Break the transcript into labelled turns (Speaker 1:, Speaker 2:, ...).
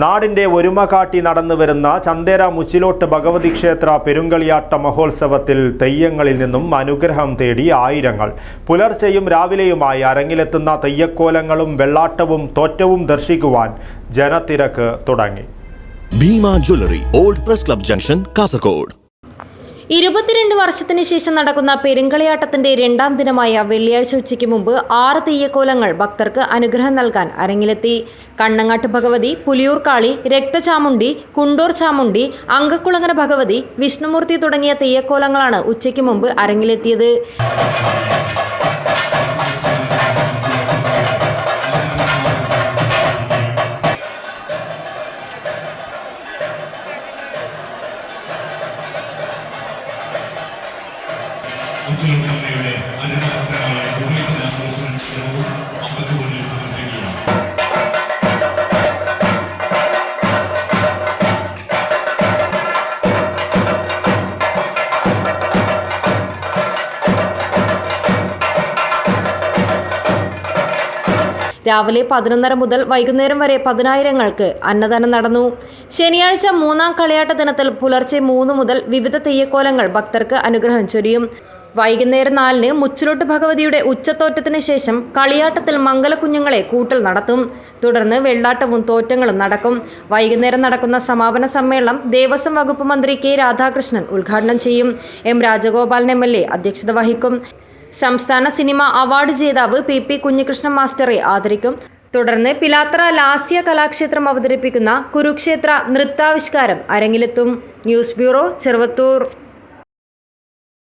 Speaker 1: നാടിന്റെ ഒരുമ കാട്ടി നടന്നു വരുന്ന ചന്ദേര മുച്ചിലോട്ട് ഭഗവതി ക്ഷേത്ര പെരുങ്കളിയാട്ട മഹോത്സവത്തിൽ തെയ്യങ്ങളിൽ നിന്നും അനുഗ്രഹം തേടി ആയിരങ്ങൾ. പുലർച്ചെയും രാവിലെയുമായി അരങ്ങിലെത്തുന്ന തെയ്യക്കോലങ്ങളും വെള്ളാട്ടവും തോറ്റവും ദർശിക്കുവാൻ ജനത്തിരക്ക് തുടങ്ങി.
Speaker 2: Bhima jewellery old press club junction Kasaragod.
Speaker 3: ഇരുപത്തിരണ്ട് വർഷത്തിന് ശേഷം നടക്കുന്ന പെരുങ്കളിയാട്ടത്തിന്റെ രണ്ടാം ദിനമായ വെള്ളിയാഴ്ച ഉച്ചയ്ക്ക് മുമ്പ് ആറ് തെയ്യക്കോലങ്ങൾ ഭക്തർക്ക് അനുഗ്രഹം നൽകാൻ അരങ്ങിലെത്തി. കണ്ണങ്ങാട്ട് ഭഗവതി പുലിയൂർക്കാളി രക്തചാമുണ്ടി കുണ്ടൂർ ചാമുണ്ടി അങ്കക്കുളങ്ങര ഭഗവതി വിഷ്ണുമൂർത്തി തുടങ്ങിയ തെയ്യക്കോലങ്ങളാണ് ഉച്ചയ്ക്ക് മുമ്പ് അരങ്ങിലെത്തിയത്. രാവിലെ പതിനൊന്നര മുതൽ വൈകുന്നേരം വരെ പതിനായിരങ്ങൾക്ക് അന്നദാനം നടന്നു. ശനിയാഴ്ച മൂന്നാം കളിയാട്ട ദിനത്തിൽ പുലർച്ചെ മൂന്ന് മുതൽ വിവിധ തെയ്യക്കോലങ്ങൾ ഭക്തർക്ക് അനുഗ്രഹം ചൊരിയും. വൈകുന്നേരം നാലിന് മുച്ചിലോട്ട് ഭഗവതിയുടെ ഉച്ചത്തോറ്റത്തിന് ശേഷം കളിയാട്ടത്തിൽ മംഗലക്കുഞ്ഞുങ്ങളെ കൂട്ടൽ നടത്തും. തുടർന്ന് വെള്ളാട്ടവും തോറ്റങ്ങളും നടക്കും. വൈകുന്നേരം നടക്കുന്ന സമാപന സമ്മേളനം ദേവസ്വം വകുപ്പ് മന്ത്രി കെ രാധാകൃഷ്ണൻ ഉദ്ഘാടനം ചെയ്യും. M Rajagopalan M L A അധ്യക്ഷത വഹിക്കും. സംസ്ഥാന സിനിമ അവാർഡ് ജേതാവ് പി പി കുഞ്ഞികൃഷ്ണൻ മാസ്റ്ററെ ആദരിക്കും. തുടർന്ന് പിലാത്ര ലാസ്യ കലാക്ഷേത്രം അവതരിപ്പിക്കുന്ന കുരുക്ഷേത്ര നൃത്താവിഷ്കാരം അരങ്ങിലെത്തും. News bureau Cheruvathur.